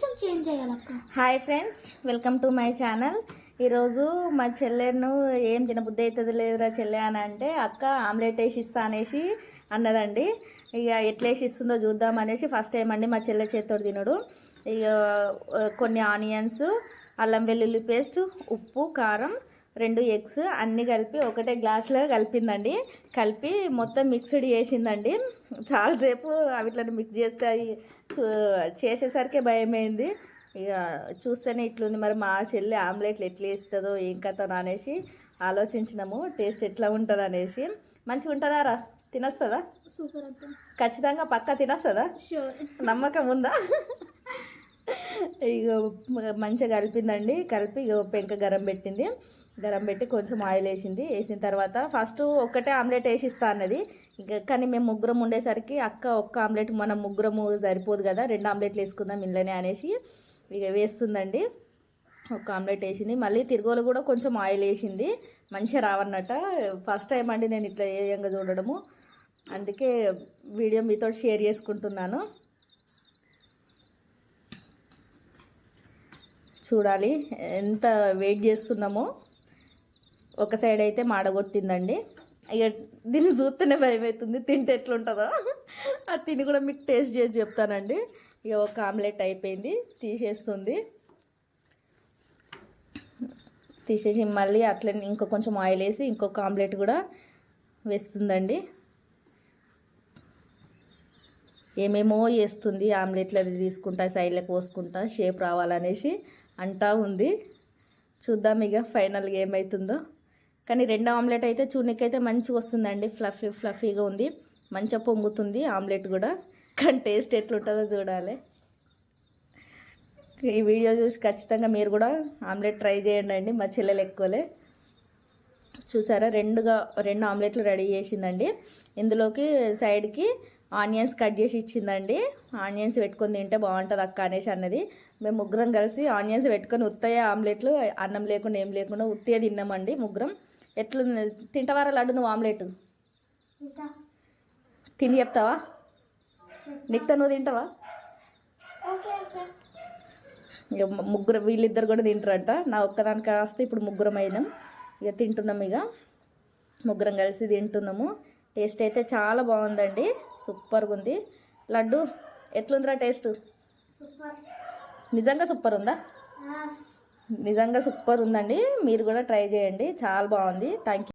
కొంచెం change చేయాలక్క. Hi friends welcome to my channel. ఈరోజు మా చెల్లెను ఏం తినబుద్ధి అవుతుంది లేదురా చెల్లె అని అంటే అక్క ఆమ్లెట్ వేసి ఇస్తా అనేసి అన్నదండి. ఇక ఎట్లా వేసి ఇస్తుందో చూద్దాం అనేసి ఫస్ట్ టైం అండి మా చెల్లె చేతితో తినడు. ఇక కొన్ని ఆనియన్స్ అల్లం వెల్లుల్లి పేస్ట్ ఉప్పు కారం రెండు ఎగ్స్ అన్నీ కలిపి ఒకటే గ్లాస్లో కలిపిందండి. కలిపి మొత్తం మిక్స్డ్ చేసిందండి. చాలాసేపు అవిట్లను మిక్స్ చేస్తే చేసేసరికి భయమైంది. ఇక చూస్తేనే ఇట్లుంది. మరి మా చెల్లి ఆమ్లెట్లు ఎట్లా వేస్తుందో ఏం కథ అనేసి ఆలోచించినాము. టేస్ట్ ఎట్లా ఉంటుంది అనేసి. మంచిగా ఉంటుందా రా? తినొస్తుందా? సూపర్ ఖచ్చితంగా పక్కా తినొస్తుందా? నమ్మకం ఉందా? ఇక మంచిగా కలిపిందండి. కలిపి ఇక పెంక గరం పెట్టింది. గరం పెట్టి కొంచెం ఆయిల్ వేసింది. వేసిన తర్వాత ఫస్ట్ ఒక్కటే ఆమ్లెట్ వేసిస్తా అన్నది. ఇక కానీ మేము ముగ్గురం ఉండేసరికి అక్క ఒక్క ఆమ్లెట్ మనం ముగ్గురము సరిపోదు కదా రెండు ఆమ్లెట్లు వేసుకుందాం ఇంట్లోనే అనేసి ఇక వేస్తుందండి. ఒక ఆమ్లెట్ వేసింది. మళ్ళీ తిరుగులు కూడా కొంచెం ఆయిల్ వేసింది. మంచిగా రావన్నట ఫస్ట్ టైం అండి నేను ఇట్లా ఏయంగా చూడడము. అందుకే వీడియో మీతో షేర్ చేసుకుంటున్నాను. చూడాలి. ఎంత వెయిట్ చేస్తున్నామో ఒక సైడ్ అయితే మాడగొట్టిందండి. ఇక దీన్ని చూస్తేనే భయం అవుతుంది తింటే ఎట్లుంటుందో. అది తిని కూడా మీకు టేస్ట్ చేసి చెప్తానండి. ఇక ఒక ఆమ్లెట్ అయిపోయింది తీసేస్తుంది. తీసేసి మళ్ళీ అట్లనే ఇంకో కొంచెం ఆయిల్ వేసి ఇంకొక ఆమ్లెట్ కూడా వేస్తుందండి. ఏమేమో వేస్తుంది ఆమ్లెట్లు అది తీసుకుంటా సైడ్లకు పోసుకుంటా షేప్ రావాలనేసి అంటా ఉంది. చూద్దాం ఇక ఫైనల్గా ఏమవుతుందో కానీ రెండో ఆమ్లెట్ అయితే చూడనికైతే మంచిగా వస్తుందండి. ఫ్లఫీ ఫ్లఫీగా ఉంది. మంచిగా పొంగుతుంది ఆమ్లెట్ కూడా. కానీ టేస్ట్ ఎట్లుంటుందో చూడాలి. ఈ వీడియో చూసి ఖచ్చితంగా మీరు కూడా ఆమ్లెట్ ట్రై చేయండి అండి. మా చెల్లెలు ఎక్కువలే. చూసారా? రెండుగా రెండు ఆమ్లెట్లు రెడీ చేసిందండి. ఇందులోకి సైడ్కి ఆనియన్స్ కట్ చేసి ఇచ్చిందండి. ఆనియన్స్ పెట్టుకొని తింటే బాగుంటుంది అక్క అనేసి అన్నది. మేము ముగ్గురం కలిసి ఆనియన్స్ పెట్టుకొని ఉత్తయ్య ఆమ్లెట్లు అన్నం లేకుండా ఏం లేకుండా ఉట్టిగా తిన్నామండి ముగ్గురం. ఎట్లు తింటవారా లడ్డు నువ్వు ఆమ్లెట్? తిని చెప్తావా? నిక్తా నువ్వు తింటావా? ముగ్గురు వీళ్ళిద్దరు కూడా తింటారంట. నా ఒక్కదానికి కాస్తే ఇప్పుడు ముగ్గురం అయినాం. ఇక తింటున్నాం ఇక ముగ్గురం కలిసి తింటున్నాము. టేస్ట్ అయితే చాలా బాగుందండి. సూపర్గా ఉంది. లడ్డు ఎట్లుందిరా టేస్ట్? నిజంగా సూపర్ ఉందా? నిజంగా సూపర్ ఉందండి. మీరు కూడా ట్రై చేయండి. చాలా బాగుంది. థ్యాంక్